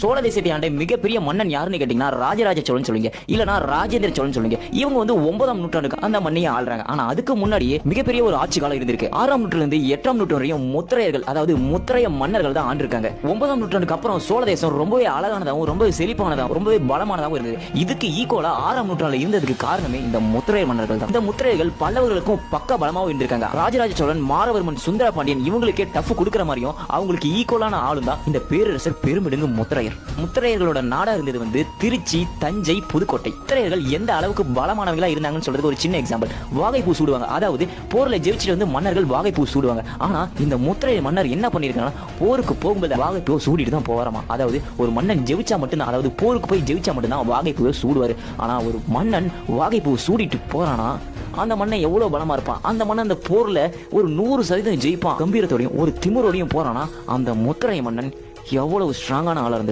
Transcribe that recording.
சோழ தேசத்தை ஆண்ட மிகப்பெரிய மன்னன் யாருன்னு கேட்டீங்கன்னா ராஜராஜ சோழன் சொல்லுங்க இல்லனா ராஜேந்திர சோழன் சொல்லுங்க இவங்க வந்து ஒன்பதாம் நூற்றாண்டுக்கு அந்த மண்ணையை ஆள்றாங்க. ஆனா அதுக்கு முன்னாடியே மிகப்பெரிய ஒரு ஆட்சி காலம் இருந்திருக்கு. ஆறாம் நூற்றிலிருந்து எட்டாம் நூற்று வரையும் முத்திரையர்கள் அதாவது முத்திரைய மன்னர்கள் தான் ஆண்டிருக்காங்க. ஒன்பதாம் நூற்றாண்டுக்கு அப்புறம் சோழ தேசம் ரொம்பவே அழகானதாகவும் ரொம்பவே செழிப்பானதாகவும் ரொம்பவே பலமானதாகவும் இருந்தது. இதுக்கு ஈக்குவலா ஆறாம் நூற்றாண்டுல இருந்ததுக்கு காரணமே இந்த முத்திரையர் மன்னர்கள் தான். இந்த முத்திரையர்கள் பல்லவர்களுக்கும் பக்க பலமாகவும் இருந்திருக்காங்க. ராஜராஜ சோழன் மாரவர்மன் சுந்தர பாண்டியன் இவங்களுக்கே டஃப் கொடுக்குற மாதிரியும் அவங்களுக்கு ஈக்குவலான ஆளும் தான் இந்த பேரரசர் பெருமிடுங்கு முத்திரையர். முத்திரையர்களோட நாடா இருந்தது வந்து திருச்சி தஞ்சை புதுக்கோட்டை. முத்திரையர்கள் எந்த அளவுக்கு பலமானவங்களா இருந்தாங்கன்னு சொல்றது ஒரு சின்ன எக்ஸாம்பிள் வாகைப்பூ சூடுவாங்க. அதாவது போர்ல ஜெயிச்சுட்டு வந்து மன்னர்கள் வாகைப்பூ சூடுவாங்க. ஆனா இந்த முத்திரையர் மன்னர் என்ன பண்ணிருக்காங்கன்னா போருக்கு போகும்போது வாகைப்பூவை சூடிட்டு தான் போறாமா அதாவது ஒரு மன்னன் ஜெயிச்சா மட்டும்தான் அதாவது போருக்கு போய் ஜெயிச்சா மட்டும்தான் வாகைப்பூவை சூடுவாரு. ஆனா ஒரு மன்னன் வாகைப்பூவை சூடிட்டு போறானா அந்த மன்னன் எவ்வளவு பலமா இருப்பான்? அந்த மண்ணை அந்த போர்ல ஒரு நூறு சதவீதம் ஜெயிப்பான். கம்பீரத்தோடையும் ஒரு திமிரோடையும் போறானா அந்த முத்திரை மன்னன் எவ்வளவு ஸ்ட்ராங்கான ஆளாக இருந்திருப்பான்.